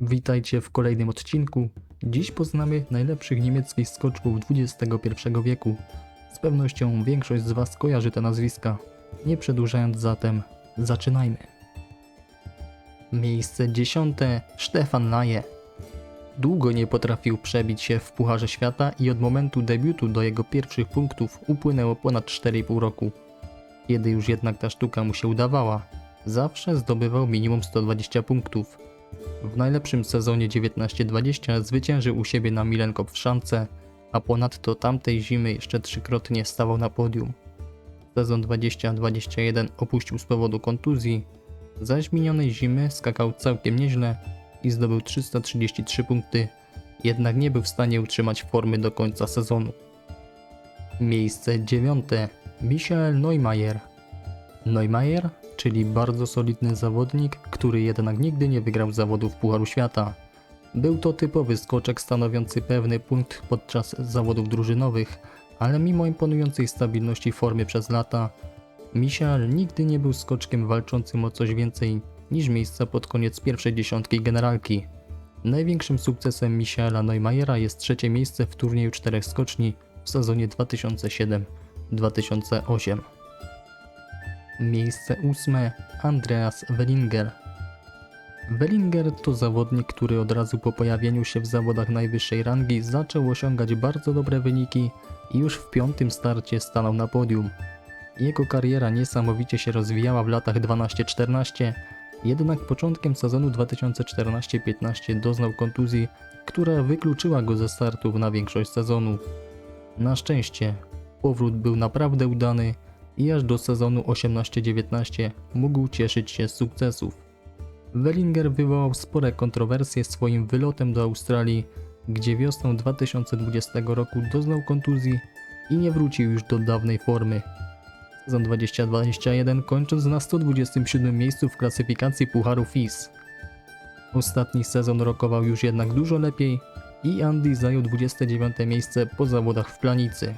Witajcie w kolejnym odcinku. Dziś poznamy najlepszych niemieckich skoczków XXI wieku. Z pewnością większość z Was kojarzy te nazwiska. Nie przedłużając zatem, zaczynajmy. Miejsce dziesiąte Stefan Laje. Długo nie potrafił przebić się w Pucharze Świata i od momentu debiutu do jego pierwszych punktów upłynęło ponad 4,5 roku. Kiedy już jednak ta sztuka mu się udawała, zawsze zdobywał minimum 120 punktów. W najlepszym sezonie 19-20 zwyciężył u siebie na Milenkop w szance, a ponadto tamtej zimy jeszcze trzykrotnie stawał na podium. Sezon 20-21 opuścił z powodu kontuzji, zaś minionej zimy skakał całkiem nieźle i zdobył 333 punkty, jednak nie był w stanie utrzymać formy do końca sezonu. Miejsce dziewiąte Michael Neumayer. Neumayer, czyli bardzo solidny zawodnik, który jednak nigdy nie wygrał zawodów Pucharu Świata. Był to typowy skoczek stanowiący pewny punkt podczas zawodów drużynowych, ale mimo imponującej stabilności formy przez lata, Michael nigdy nie był skoczkiem walczącym o coś więcej niż miejsca pod koniec pierwszej dziesiątki generalki. Największym sukcesem Michaela Neumayera jest trzecie miejsce w turnieju czterech skoczni w sezonie 2007-2008. Miejsce ósme Andreas Wellinger. Wellinger to zawodnik, który od razu po pojawieniu się w zawodach najwyższej rangi zaczął osiągać bardzo dobre wyniki i już w piątym starcie stanął na podium. Jego kariera niesamowicie się rozwijała w latach 12-14, jednak początkiem sezonu 2014-15 doznał kontuzji, która wykluczyła go ze startów na większość sezonu. Na szczęście, powrót był naprawdę udany i aż do sezonu 18-19 mógł cieszyć się z sukcesów. Wellinger wywołał spore kontrowersje swoim wylotem do Australii, gdzie wiosną 2020 roku doznał kontuzji i nie wrócił już do dawnej formy. Sezon 2021 kończąc na 127 miejscu w klasyfikacji Pucharu FIS. Ostatni sezon rokował już jednak dużo lepiej i Andy zajął 29 miejsce po zawodach w Planicy.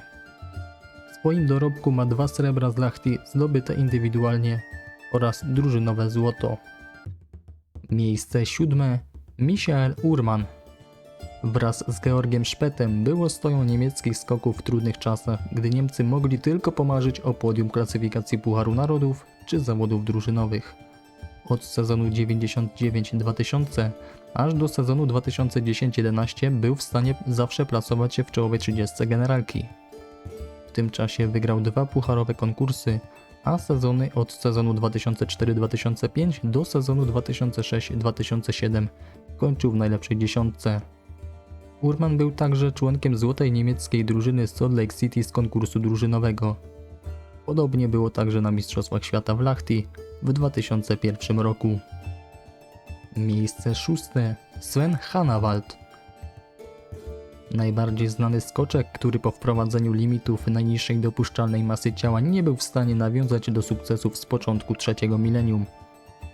Swoim dorobku ma dwa srebra z Lachty zdobyte indywidualnie oraz drużynowe złoto. Miejsce siódme Michael Urman. Wraz z Georgiem Szpetem było stoją niemieckich skoków w trudnych czasach, gdy Niemcy mogli tylko pomarzyć o podium klasyfikacji Pucharu Narodów czy zawodów drużynowych. Od sezonu 99-2000 aż do sezonu 2010-11 był w stanie zawsze plasować się w czołowej 30 generalki. W tym czasie wygrał dwa pucharowe konkursy, a sezony od sezonu 2004-2005 do sezonu 2006-2007 kończył w najlepszej dziesiątce. Urman był także członkiem złotej niemieckiej drużyny Salt Lake City z konkursu drużynowego. Podobnie było także na Mistrzostwach Świata w Lahti w 2001 roku. Miejsce szóste Sven Hanawald. Najbardziej znany skoczek, który po wprowadzeniu limitów najniższej dopuszczalnej masy ciała nie był w stanie nawiązać do sukcesów z początku trzeciego milenium.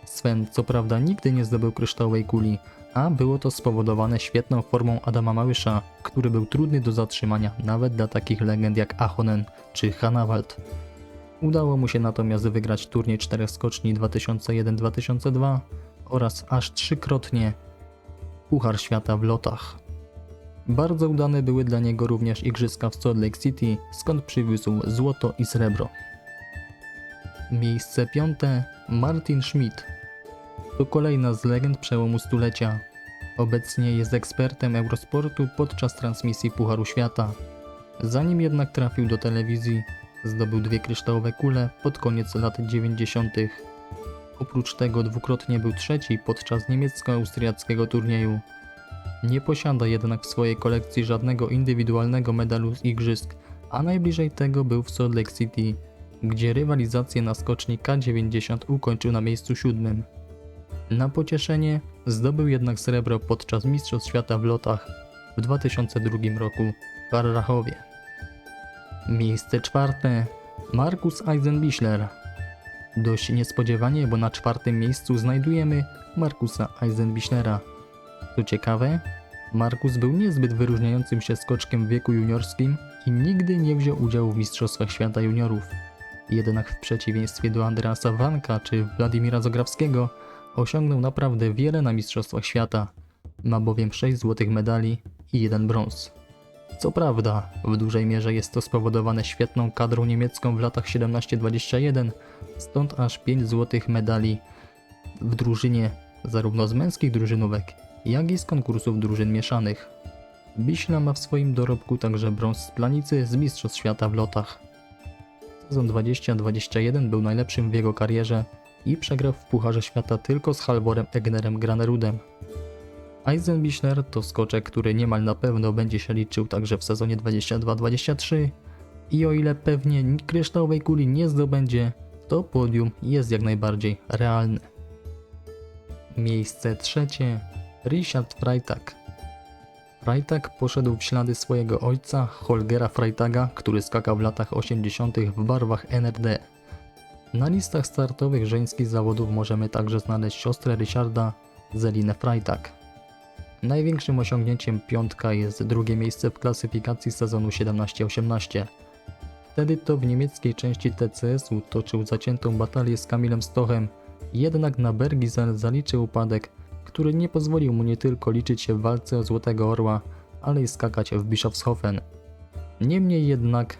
Sven co prawda nigdy nie zdobył kryształowej kuli, a było to spowodowane świetną formą Adama Małysza, który był trudny do zatrzymania nawet dla takich legend jak Ahonen czy Hanawald. Udało mu się natomiast wygrać turniej czterech skoczni 2001-2002 oraz aż trzykrotnie Puchar Świata w lotach. Bardzo udane były dla niego również igrzyska w Salt Lake City, skąd przywiózł złoto i srebro. Miejsce piąte Martin Schmidt. To kolejna z legend przełomu stulecia. Obecnie jest ekspertem Eurosportu podczas transmisji Pucharu Świata. Zanim jednak trafił do telewizji, zdobył dwie kryształowe kule pod koniec lat 90. Oprócz tego dwukrotnie był trzeci podczas niemiecko-austriackiego turnieju. Nie posiada jednak w swojej kolekcji żadnego indywidualnego medalu z igrzysk, a najbliżej tego był w Salt Lake City, gdzie rywalizację na skoczni K90 ukończył na miejscu siódmym. Na pocieszenie zdobył jednak srebro podczas Mistrzostw Świata w lotach w 2002 roku w Karrachowie. Miejsce czwarte Markus Eisenbichler. Dość niespodziewanie, bo na czwartym miejscu znajdujemy Markusa Eisenbichlera. Co ciekawe, Markus był niezbyt wyróżniającym się skoczkiem w wieku juniorskim i nigdy nie wziął udziału w Mistrzostwach Świata Juniorów. Jednak w przeciwieństwie do Andreasa Wanka czy Władimira Zograwskiego osiągnął naprawdę wiele na Mistrzostwach Świata, Ma bowiem 6 złotych medali i jeden brąz. Co prawda, w dużej mierze jest to spowodowane świetną kadrą niemiecką w latach 17-21, stąd aż 5 złotych medali w drużynie zarówno z męskich drużynówek, jak i z konkursów drużyn mieszanych. Biśla ma w swoim dorobku także brąz z planicy z Mistrzostw Świata w lotach. Sezon 2021 był najlepszym w jego karierze i przegrał w Pucharze Świata tylko z Halvorem Egnerem Granerudem. Eisenbichler to skoczek, który niemal na pewno będzie się liczył także w sezonie 22-23 i o ile pewnie kryształowej kuli nie zdobędzie, to podium jest jak najbardziej realne. Miejsce trzecie Richard Freitag. Freitag poszedł w ślady swojego ojca Holgera Freitaga, który skakał w latach 80. w barwach NRD. Na listach startowych żeńskich zawodów możemy także znaleźć siostrę Richarda, Zelinę Freitag. Największym osiągnięciem piątka jest drugie miejsce w klasyfikacji sezonu 17-18. Wtedy to w niemieckiej części TCS-u toczył zaciętą batalię z Kamilem Stochem, jednak na Bergizel zaliczył upadek, który nie pozwolił mu nie tylko liczyć się w walce o Złotego Orła, ale i skakać w Bischofshofen. Niemniej jednak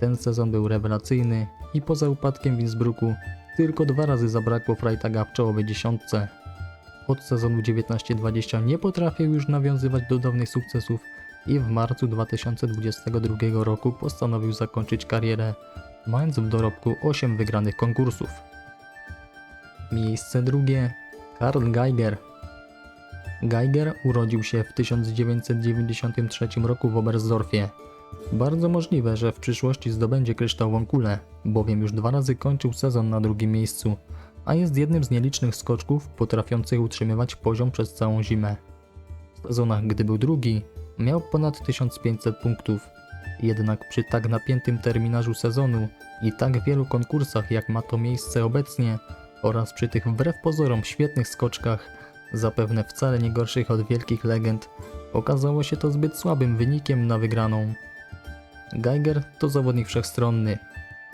ten sezon był rewelacyjny i poza upadkiem w Innsbrucku tylko dwa razy zabrakło Freitaga w czołowej dziesiątce. Od sezonu 19-20 nie potrafił już nawiązywać do dawnych sukcesów i w marcu 2022 roku postanowił zakończyć karierę, mając w dorobku 8 wygranych konkursów. Miejsce drugie Karl Geiger. Geiger urodził się w 1993 roku w Oberstdorfie. Bardzo możliwe, że w przyszłości zdobędzie kryształową kulę, bowiem już dwa razy kończył sezon na drugim miejscu, a jest jednym z nielicznych skoczków potrafiących utrzymywać poziom przez całą zimę. W sezonach, gdy był drugi, miał ponad 1500 punktów. Jednak przy tak napiętym terminarzu sezonu i tak wielu konkursach, jak ma to miejsce obecnie, oraz przy tych wbrew pozorom świetnych skoczkach, zapewne wcale nie gorszych od wielkich legend, okazało się to zbyt słabym wynikiem na wygraną. Geiger to zawodnik wszechstronny,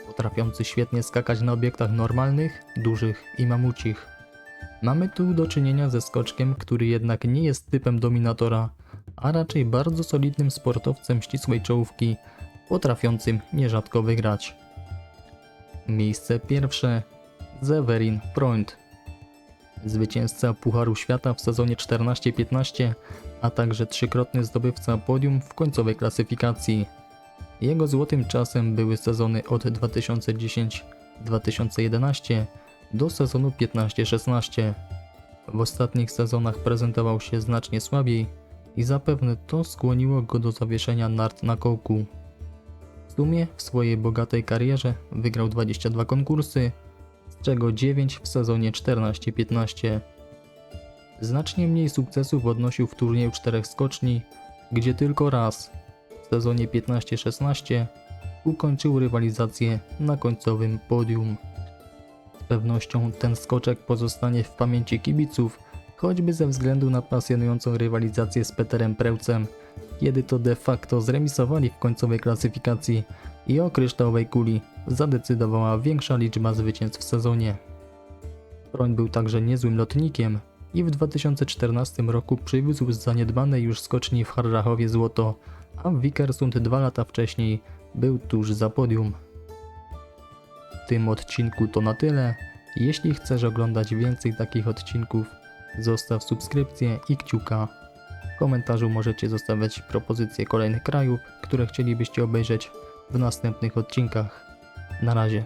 potrafiący świetnie skakać na obiektach normalnych, dużych i mamucich. Mamy tu do czynienia ze skoczkiem, który jednak nie jest typem dominatora, a raczej bardzo solidnym sportowcem ścisłej czołówki, potrafiącym nierzadko wygrać. Miejsce pierwsze Severin Freund. Zwycięzca Pucharu Świata w sezonie 14-15, a także trzykrotny zdobywca podium w końcowej klasyfikacji. Jego złotym czasem były sezony od 2010-2011 do sezonu 15-16. W ostatnich sezonach prezentował się znacznie słabiej i zapewne to skłoniło go do zawieszenia nart na kołku. W sumie w swojej bogatej karierze wygrał 22 konkursy, z czego 9 w sezonie 14-15. Znacznie mniej sukcesów odnosił w turnieju czterech skoczni, gdzie tylko raz w sezonie 15-16 ukończył rywalizację na końcowym podium. Z pewnością ten skoczek pozostanie w pamięci kibiców, choćby ze względu na pasjonującą rywalizację z Peterem Prełcem, kiedy to de facto zremisowali w końcowej klasyfikacji i o kryształowej kuli zadecydowała większa liczba zwycięstw w sezonie. Broń był także niezłym lotnikiem i w 2014 roku przywiózł z zaniedbanej już skoczni w Harrachowie złoto, a w Vikersund dwa lata wcześniej był tuż za podium. W tym odcinku to na tyle. Jeśli chcesz oglądać więcej takich odcinków, zostaw subskrypcję i kciuka. Komentarzu możecie zostawiać propozycje kolejnych krajów, które chcielibyście obejrzeć w następnych odcinkach. Na razie.